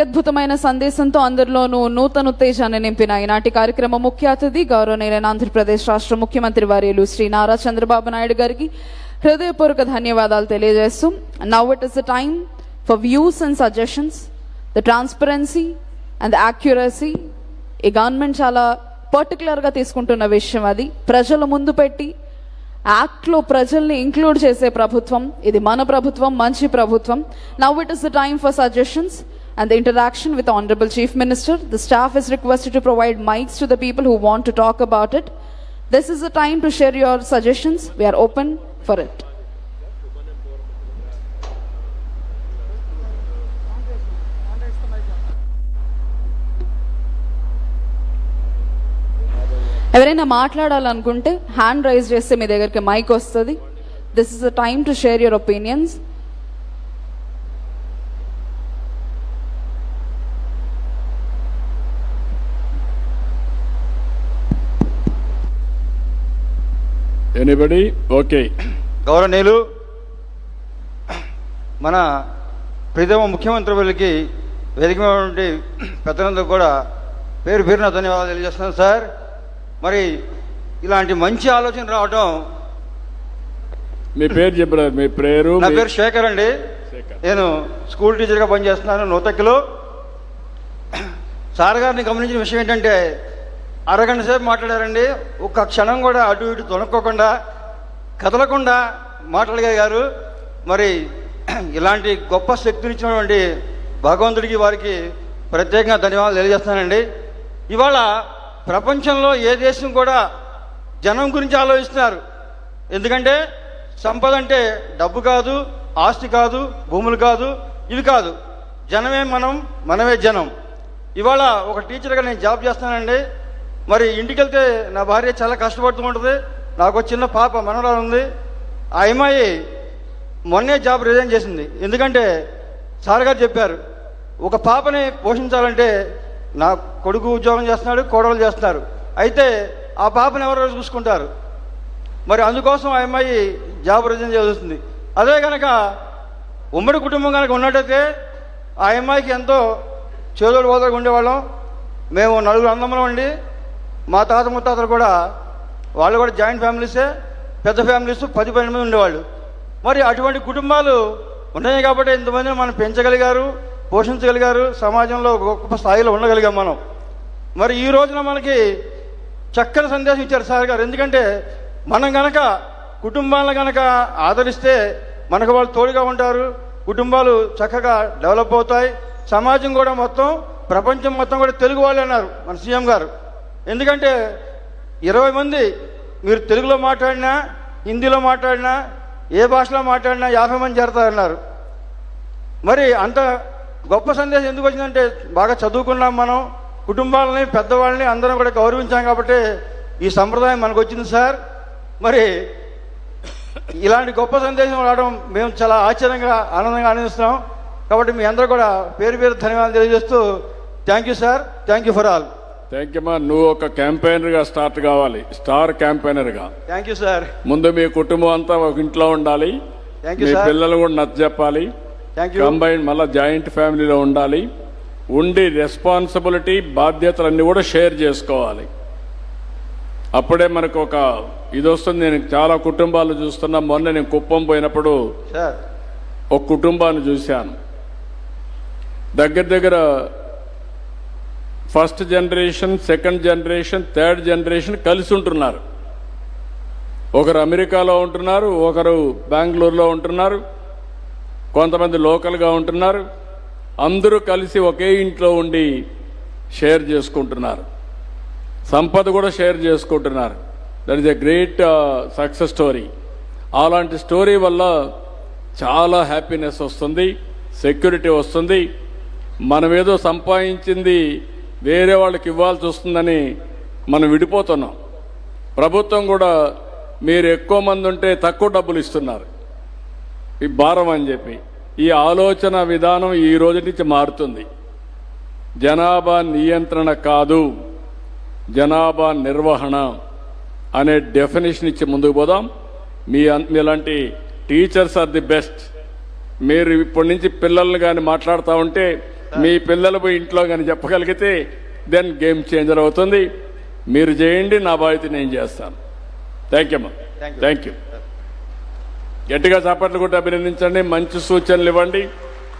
అత్యద్భుతమైన సందేశంతో అందరిలోనూ నూతన ఉత్తేజాన్ని నింపిన ఈనాటి కార్యక్రమ ముఖ్య అతిథి గౌరవనీయులైన ఆంధ్రప్రదేశ్ రాష్ట్ర ముఖ్యమంత్రి వర్యులు శ్రీ నారా చంద్రబాబు నాయుడు గారికి హృదయపూర్వక ధన్యవాదాలు తెలియజేస్తూ now it is the time for views and suggestions the transparency and the accuracy ఈ గవర్నమెంట్ చాలా పర్టికులర్గా తీసుకుంటున్న విషయం అది. ప్రజల ముందు పెట్టి యాక్ట్లో ప్రజల్ని ఇంక్లూడ్ చేసే ప్రభుత్వం ఇది మన ప్రభుత్వం మంచి ప్రభుత్వం. Now it is the time for suggestions and the interaction with honourable chief minister the staff is requested to provide mics to the people who want to talk about it this is the time to share your suggestions we are open for it ఎవరైనా మాట్లాడాలనుకుంటే hand raise చేస్తే మీ దగ్గరికి mic వస్తుంది this is the time to share your opinions anybody okay గౌరవనీయులు మన ప్రీతమ ముఖ్యమంత్రి మీద ఉన్నటువంటి పెద్దలందరూ కూడా పేరు పేరున ధన్యవాదాలు తెలియజేస్తున్నాను సార్. మరి ఇలాంటి మంచి ఆలోచన రావడం మీ పేరు చెప్పారు? మీ పేరు నా పేరు శేఖర్ అండి. నేను స్కూల్ టీచర్గా పనిచేస్తున్నాను నూతక్కిలో. సార్ గారిని గమనించిన విషయం ఏంటంటే అరగంట సేపు మాట్లాడారండి. ఒక్క క్షణం కూడా అటు ఇటు తొనక్కోకుండా కదలకుండా మాట్లాడగలిగారు. మరి ఇలాంటి గొప్ప శక్తినిచ్చినటువంటి భగవంతుడికి వారికి ప్రత్యేకంగా ధన్యవాదాలు తెలియజేస్తానండి. ఇవాళ ప్రపంచంలో ఏ దేశం కూడా జనం గురించి ఆలోచిస్తున్నారు. ఎందుకంటే సంపద అంటే డబ్బు కాదు ఆస్తి కాదు భూములు కాదు ఇవి కాదు. జనమే మనం మనమే జనం. ఇవాళ ఒక టీచర్గా నేను జాబ్ చేస్తానండి. మరి ఇంటికి వెళ్తే నా భార్య చాలా కష్టపడుతూ ఉంటుంది. నాకు చిన్న పాప మనవరాలు ఉంది. ఆ అమ్మాయి మొన్నే జాబ్ రిజైన్ చేసింది. ఎందుకంటే సార్ గారు చెప్పారు ఒక పాపని పోషించాలంటే నా కొడుకు ఉద్యోగం చేస్తున్నాడు కోడలు చేస్తున్నారు. అయితే ఆ పాపని ఎవరు చూసుకుంటారు. మరి అందుకోసం ఆ అమ్మాయి జాబ్ రిజైన్ చేస్తుంది అదే కనుక ఉమ్మడి కుటుంబం కనుక ఉన్నట్టయితే ఆ అమ్మాయికి ఎంతో చేదోడు ఓదోడు ఉండేవాళ్ళం. మేము నలుగురు అందములం అండి. మా తాత ముత్తాతలు కూడా వాళ్ళు కూడా జాయింట్ ఫ్యామిలీసే పెద్ద ఫ్యామిలీస్ పది పన్నెండు మంది ఉండేవాళ్ళు. మరి అటువంటి కుటుంబాలు ఉన్నాయి కాబట్టి ఇంతమందిని మనం పెంచగలిగారు పోషించగలిగారు సమాజంలో గొప్ప స్థాయిలో ఉండగలిగాం మనం. మరి ఈ రోజున మనకి చక్కని సందేశం ఇచ్చారు సార్ గారు. ఎందుకంటే మనం గనక కుటుంబాలను గనక ఆదరిస్తే మనకు వాళ్ళు తోడుగా ఉంటారు కుటుంబాలు చక్కగా డెవలప్ అవుతాయి సమాజం కూడా మొత్తం ప్రపంచం మొత్తం కూడా తెలుగు వాళ్ళు అన్నారు మన సీఎం గారు. ఎందుకంటే ఇరవై మంది మీరు తెలుగులో మాట్లాడినా హిందీలో మాట్లాడినా ఏ భాషలో మాట్లాడినా యాభై మంది చేరతారన్నారు. మరి అంత గొప్ప సందేశం ఎందుకు వచ్చిందంటే బాగా చదువుకున్నాం మనం కుటుంబాలని పెద్దవాళ్ళని అందరం కూడా గౌరవించాం కాబట్టి ఈ సంప్రదాయం మనకు వచ్చింది సార్. మరి ఇలాంటి గొప్ప సందేశం రావడం మేము చాలా ఆశ్చర్యంగా ఆనందంగా ఆనందిస్తున్నాం. కాబట్టి మీ అందరూ కూడా పేరు పేరు ధన్యవాదాలు తెలియజేస్తూ thank you sir thank you for all thank you మా నువ్వు ఒక క్యాంపెయినర్గా స్టార్ట్ కావాలి. స్టార్ క్యాంపెయినర్గా థ్యాంక్ యూ సార్ ముందు మీ కుటుంబం అంతా ఒక ఇంట్లో ఉండాలి. మీ పిల్లలు కూడా నచ్చ చెప్పాలి. కంబైన్ మళ్ళీ జాయింట్ ఫ్యామిలీలో ఉండాలి. ఉండి రెస్పాన్సిబిలిటీ బాధ్యతలన్నీ కూడా షేర్ చేసుకోవాలి. అప్పుడే మనకు ఒక ఇది వస్తుంది. నేను చాలా కుటుంబాలు చూస్తున్నా. మొన్న నేను కుప్పం పోయినప్పుడు ఒక కుటుంబాన్ని చూశాను. దగ్గర దగ్గర first generation second generation third generation కలిసి ఉంటున్నారు. ఒకరు అమెరికాలో ఉంటున్నారు ఒకరు బెంగళూరులో ఉంటున్నారు కొంతమంది లోకల్గా ఉంటున్నారు అందరూ కలిసి ఒకే ఇంట్లో ఉండి షేర్ చేసుకుంటున్నారు. సంపద కూడా షేర్ చేసుకుంటున్నారు. That is a great success story అలాంటి స్టోరీ వల్ల చాలా హ్యాపీనెస్ వస్తుంది సెక్యూరిటీ వస్తుంది. మనమేదో సంపాదించింది వేరే వాళ్ళకి ఇవ్వాల్సి వస్తుందని మనం విడిపోతున్నాం. ప్రభుత్వం కూడా మీరు ఎక్కువ మంది ఉంటే తక్కువ డబ్బులు ఇస్తున్నారు. ఈ భారం అని చెప్పి. ఈ ఆలోచన విధానం ఈ రోజు నుంచి మారుతుంది. జనాభా నియంత్రణ కాదు జనాభా నిర్వహణ అనే డెఫినేషన్ ఇచ్చి ముందుకు పోదాం. మీ ఇలాంటి మీలాంటి టీచర్స్ ఆర్ ది బెస్ట్ మీరు ఇప్పటి నుంచి పిల్లల్ని కానీ మాట్లాడుతూ ఉంటే మీ పిల్లలు పోయి ఇంట్లో కానీ చెప్పగలిగితే దెన్ గేమ్ చేంజర్ అవుతుంది. మీరు చేయండి నా బాధ్యత నేను చేస్తాను. థ్యాంక్ యూ అమ్మా. థ్యాంక్ యూ గట్టిగా చప్పట్లు కొట్టి అభినందించండి. మంచి సూచనలు ఇవ్వండి.